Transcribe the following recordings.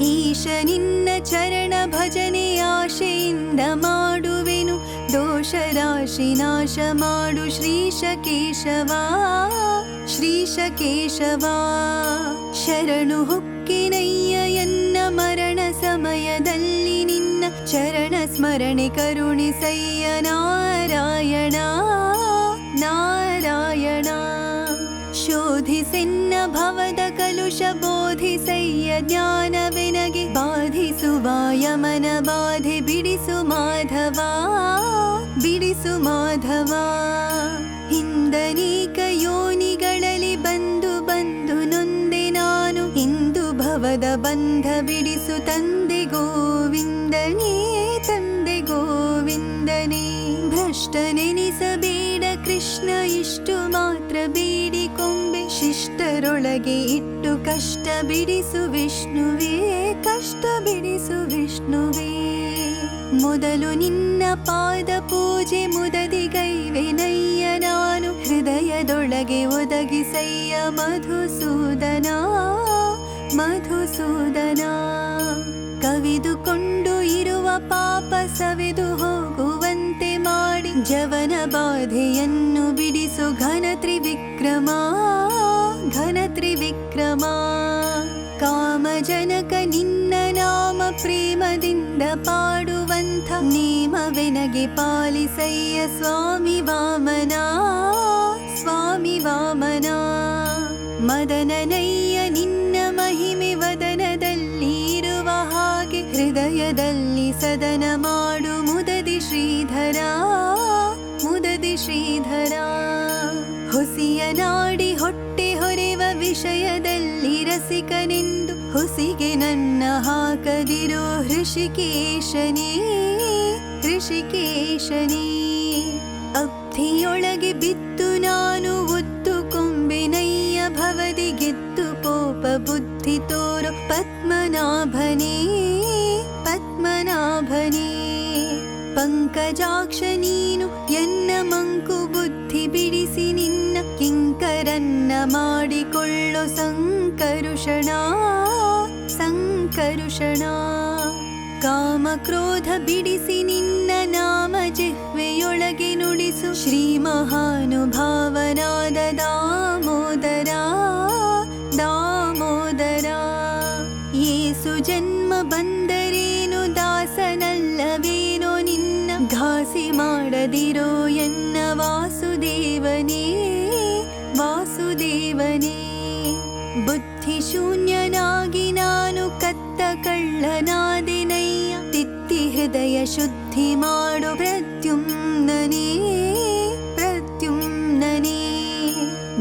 ಈಶ ನಿನ್ನ ಚರಣ ಭಜನೆ ಆಶೆಯಿಂದ ಮಾಡುವೆನು ದೋಷ ರಾಶಿ ನಾಶ ಮಾಡು ಶ್ರೀಶ ಕೇಶವ ಶ್ರೀಶ ಕೇಶವ ಶರಣು ಹೊಕ್ಕಿನಯ್ಯ ಎನ್ನ ಮರಣ ಸಮಯದಲ್ಲಿ ನಿನ್ನ ಚರಣ ಸ್ಮರಣೆ ಕರುಣಿಸಯ್ಯ ನಾರಾಯಣ ನಾರಾಯಣ ಶೋಧಿಸೆನ್ನ ಭವದ ಕಲುಷ ಬೋಧಿಸಯ್ಯ ಜ್ಞಾನವೆನಗೆ ಬಾಧಿಸುವ ಯಮನ ಬಾಧೆ ಬಿಡಿಸು ಮಾಧವ ಬಿಡಿಸು ಮಾಧವ. ಹಿಂದನೀಕ ಯೋನಿಗಳಲ್ಲಿ ಬಂದು ಬಂದು ನೊಂದೆ ನಾನು ಹಿಂದು ಭವದ ಬಂಧ ಬಿಡಿಸು ತಂದೆ ಗೋವಿಂದನೇ ತಂದೆ ಗೋವಿಂದನೇ. ಭ್ರಷ್ಟನೆನಿಸಬೇಡ ಕೃಷ್ಣ, ಇಷ್ಟು ಮಾತ್ರ ಬೇಡಿಕೊಂಬೆ ಶಿಷ್ಟರೊಳಗೆ ಇಟ್ಟು ಕಷ್ಟ ಬಿಡಿಸು ವಿಷ್ಣುವೇ ಕಷ್ಟ. ಮೊದಲು ನಿನ್ನ ಪಾದ ಪೂಜೆ ಮುದದಿ ಗೈವೆನಯ್ಯ ನಾನು ಹೃದಯದೊಳಗೆ ಒದಗಿಸಯ್ಯ. ಮಧುಸೂದನ ಮಧುಸೂದನ. ಕವಿದುಕೊಂಡು ಇರುವ ಪಾಪ ಸವಿದು ಹೋಗುವಂತೆ ಮಾಡಿ. ಜವನ ಬಾಧೆಯನ್ನು ಬಿಡಿಸು ಘನ ತ್ರಿವಿಕ್ರಮ ಘನ ತ್ರಿವಿಕ್ರಮ ಕಾಮಜನಕ ನಿನ್ನ ನಾಮ ಪ್ರೇಮದಿಂದ ಪಾಡುವಂಥ ನೇಮವೆನಗೆ ಪಾಲಿಸಯ್ಯ ಸ್ವಾಮಿ ವಾಮನ ಸ್ವಾಮಿ ವಾಮನ. ಮದನನಯ್ಯ ನಿನ್ನ ಮಹಿಮೆ ವದನದಲ್ಲಿ ಇರುವ ಹಾಗೆ ಹೃದಯದಲ್ಲಿ ಸದನ ಮಾಡು ಮುದದಿ ಶ್ರೀಧರ ಮುದದಿ ಶ್ರೀಧರ. ಹುಸಿಯ ನಾಡಿ ಹೊಟ್ಟೆ ಹೊರೆವ ವಿಷಯದಲ್ಲಿ ರಸಿಕನೆಂದು ಹುಸಿಗೆ ನನ್ನ ಹಾಕದಿರೋ ಹೃಷಿಕೇಶನೇ ಹೃಷಿಕೇಶನೇ. ಅಬ್ಧಿಯೊಳಗೆ ಬಿತ್ತು ನಾನು ಒದ್ದು ಕೊಂಬೆನಯ್ಯ ಭವದಿ ಗೆದ್ದು ಪೋಪ ಬುದ್ಧಿ ತೋರು ಪದ್ಮನಾಭನೇ ಪದ್ಮನಾಭನೇ. ಪಂಕಜಾಕ್ಷ ನೀನು ಎನ್ನ ಮಂಕು ಬುದ್ಧಿ ಬಿಡಿಸಿ ನಿನ್ನ ಕಿಂಕರನ್ನ ಮಾಡಿಕೊಳ್ಳೋ ಸಂಕರುಷಣ ಸಂಕರುಷಣ ಕಾಮ ಕ್ರೋಧ ಬಿಡಿಸಿ ನಿನ್ನ ನಾಮ ಜಿಹ್ವೆಯೊಳಗೆ ನುಡಿಸು. ಶ್ರೀ ಮಹಾನುಭಾವನಾದ ದಾಮೋದರ ದಾಮೋದರ, ಏಸು ಜನ್ಮ ಬಂದರೇನು, ದಾಸನಲ್ಲವೇನೋ ನಿನ್ನ. ಘಾಸಿ ಮಾಡದಿರೋ ಎನ್ನ ವಾಸುದೇವನೇ ವಾಸುದೇವನೇ. ಬುದ್ಧಿ ಶೂನ್ಯನಾಗಿ ನಾನು ಕತ್ತ ಶುದ್ಧಿ ಮಾಡು ಪ್ರತ್ಯುಮ್ನನೇ ಪ್ರತ್ಯುಮ್ನನೇ.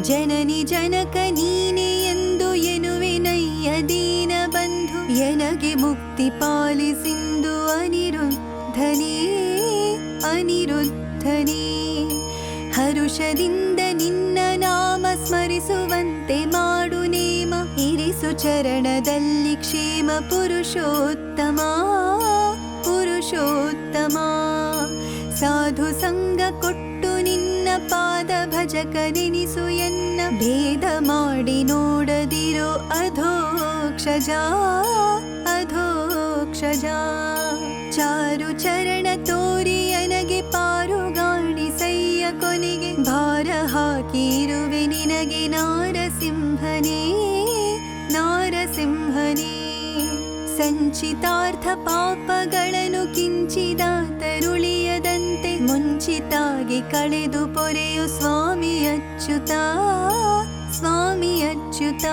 ಜನನಿ ಜನಕ ನೀನೆ ಎಂದು ಎನುವಿನಯ್ಯ ದೀನ ಬಂಧು. ಎನಗೆ ಮುಕ್ತಿ ಪಾಲಿಸಿಂದು ಅನಿರುದ್ಧನೇ ಅನಿರುದ್ಧನೇ. ಹರುಷದಿಂದ ನಿನ್ನ ನಾಮ ಸ್ಮರಿಸುವಂತೆ ಮಾಡು ನೇಮ. ಇರಿಸು ಚರಣದಲ್ಲಿ ಕ್ಷೇಮ ಪುರುಷೋತ್ತಮ. ಕೊಟ್ಟು ನಿನ್ನ ಪಾದ ಭಜಕ ನೆನಿಸು ಎನ್ನ ಭೇದ ಮಾಡಿ ನೋಡದಿರೋ ಅಧೋಕ್ಷಜ ಅಧೋಕ್ಷಜ. ಚಾರು ಚರಣ ತೋರಿ ನನಗೆ ಪಾರುಗಾಣಿಸಯ್ಯ ಕೊನೆಗೆ ಭಾರ ಹಾಕಿರುವೆ ನಿನಗೆ ನಾರಸಿಂಹನೇ ನಾರಸಿಂಹನೇ. ಸಂಚಿತಾರ್ಥ ಪಾಪಗಳನ್ನು ಕಿಂಚಿದ ತರುಳಿಯದಂತೆ ಮುಂಚಿತಾಗಿ ಕಳೆದು ಪೊರೆಯು ಸ್ವಾಮಿ ಅಚ್ಯುತ ಸ್ವಾಮಿ ಅಚ್ಯುತ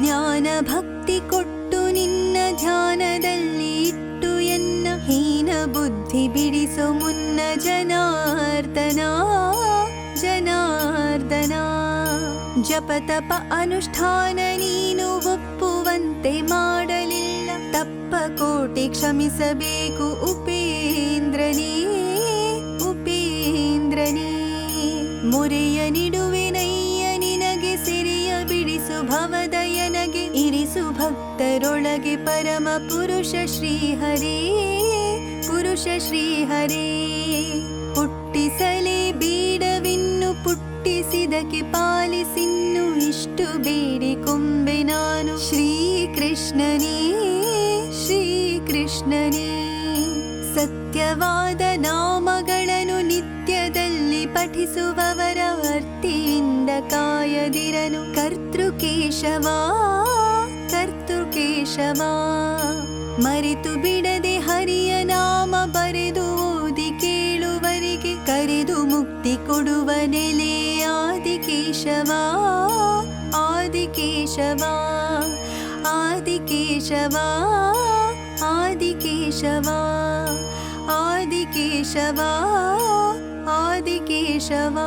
ಜ್ಞಾನ ಭಕ್ತಿ ಕೊಟ್ಟು ನಿನ್ನ ಧ್ಯಾನದಲ್ಲಿ ಇಟ್ಟು ಎನ್ನ ಹೀನ ಬುದ್ಧಿ ಬಿಡಿಸು ಮುನ್ನ ಜನಾರ್ದನ ಜನಾರ್ದನ. ಜಪತಪ ಅನುಷ್ಠಾನ ಕ್ಷಮಿಸಬೇಕು ಉಪೇಂದ್ರನೇ ಉಪೇಂದ್ರನೇ. ಮೊರೆಯ ನಿಡುವೆನಯ್ಯ ನಿನಗೆ ಸಿರಿಯ ಬಿಡಿಸು ಭವದಯನಗೆ. ಇರಿಸು ಭಕ್ತರೊಳಗೆ ಪರಮ ಪುರುಷ ಶ್ರೀಹರೇ ಪುರುಷ ಶ್ರೀಹರೇ. ಹುಟ್ಟಿಸಲೇ ಬೀಡವಿನ್ನು ಪುಟ್ಟಿಸಿದಕ್ಕೆ ಪಾಲಿಸಿನ್ನು ಇಷ್ಟು ಬೇಡಿಕೊಂಬೆ ನಾನು. ಶ್ರೀಕೃಷ್ಣನೇ. ವಿಧವಾದ ನಾಮಗಳನ್ನು ನಿತ್ಯದಲ್ಲಿ ಪಠಿಸುವವರ ವರ್ತಿಯಿಂದ ಕಾಯದಿರನು ಕರ್ತೃಕೇಶವ ಕರ್ತೃಕೇಶವ. ಮರೆತು ಬಿಡದೆ ಹರಿಯ ನಾಮ ಬರೆದು ಓದಿ ಕೇಳುವರಿಗೆ ಕರೆದು ಮುಕ್ತಿ ಕೊಡುವ ನೆಲೆ ಆದಿಕೇಶವ ಆದಿಕೇಶವ ಆದಿಕೇಶವ. शवा आदि केशवा आदि केशवा।